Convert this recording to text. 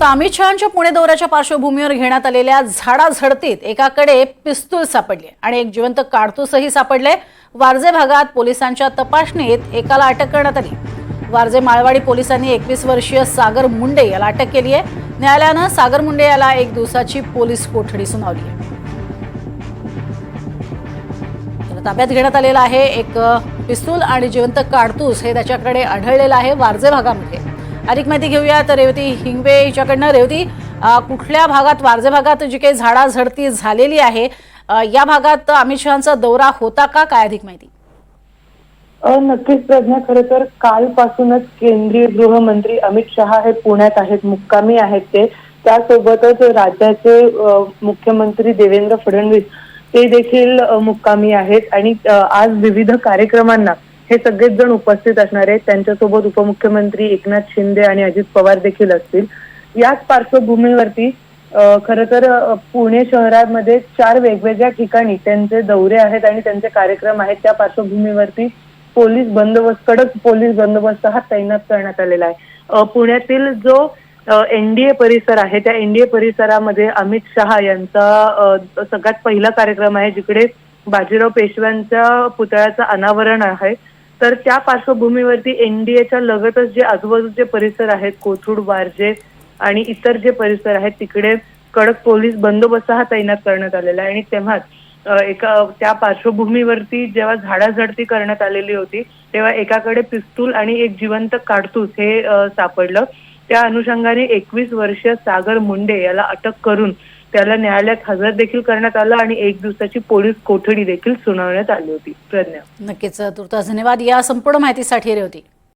तर अमित शहाच्या पुणे दौऱ्याच्या पार्श्वभूमीवर घेण्यात आलेल्या झाडाझडतीत एकाकडे पिस्तूल सापडले आणि एक जिवंत काडतूसही सापडले. वारजे भागात पोलिसांच्या तपासणीत एकाला अटक करण्यात आली. वारजे माळवाडी पोलिसांनी एकवीस वर्षीय सागर मुंडे याला अटक केली आहे. न्यायालयानं सागर मुंडे याला एक दिवसाची पोलीस कोठडी सुनावली आहे. ताब्यात घेण्यात आलेला आहे. एक पिस्तूल आणि जिवंत काडतूस हे त्याच्याकडे आढळलेलं आहे. वारजे भागामध्ये अधिक माहिती घेऊया. तर रेवती हिंगवे हिच्याकडनं. रेवती कुठल्या भागात वारजे भागात जी काही झाडाझडती झालेली आहे या भागात अमित शहाचा दौरा होता का? काय अधिक माहिती? नक्कीच प्रज्ञा. खरं तर कालपासूनच केंद्रीय गृहमंत्री अमित शहा हे पुण्यात आहेत मुक्कामी आहेत ते. त्यासोबतच राज्याचे मुख्यमंत्री देवेंद्र फडणवीस ते देखील मुक्कामी आहेत. आणि आज विविध कार्यक्रमांना हे सगळेच जण उपस्थित असणार आहेत. त्यांच्यासोबत उपमुख्यमंत्री एकनाथ शिंदे आणि अजित पवार देखील असतील. याच पार्श्वभूमीवरती खर खरं तर पुणे शहरामध्ये चार वेगवेगळ्या ठिकाणी त्यांचे दौरे आहेत आणि त्यांचे कार्यक्रम आहेत. त्या पार्श्वभूमीवरती पोलीस बंदोबस्त कडक पोलीस बंदोबस्त हा तैनात करण्यात आलेला आहे. पुण्यातील जो एनडीए परिसर आहे त्या एनडीए परिसरामध्ये अमित शहा यांचा सगळ्यात पहिला कार्यक्रम आहे जिकडे बाजीराव पेशव्यांच्या पुतळ्याचं अनावरण आहे. तर त्या पार्श्वभूमीवरती एनडीएच्या लगतच जे आजूबाजूचे परिसर आहेत कोथरूड वारजे आणि इतर जे परिसर आहेत तिकडे कडक पोलीस बंदोबस्त हा तैनात करण्यात आलेला आहे. आणि तेव्हाच एका त्या पार्श्वभूमीवरती जेव्हा झाडाझडती करण्यात आलेली होती तेव्हा एकाकडे पिस्तूल आणि एक जिवंत काडतूस हे सापडलं. त्या अनुषंगाने एकवीस वर्षीय सागर मुंडे याला अटक करून त्याला न्यायालयात हजर देखील करण्यात आलं आणि एक दिवसाची पोलीस कोठडी देखील सुनावण्यात आली होती. प्रज्ञा. नक्कीच तुर्तास धन्यवाद. या संपूर्ण माहितीसाठी रेवती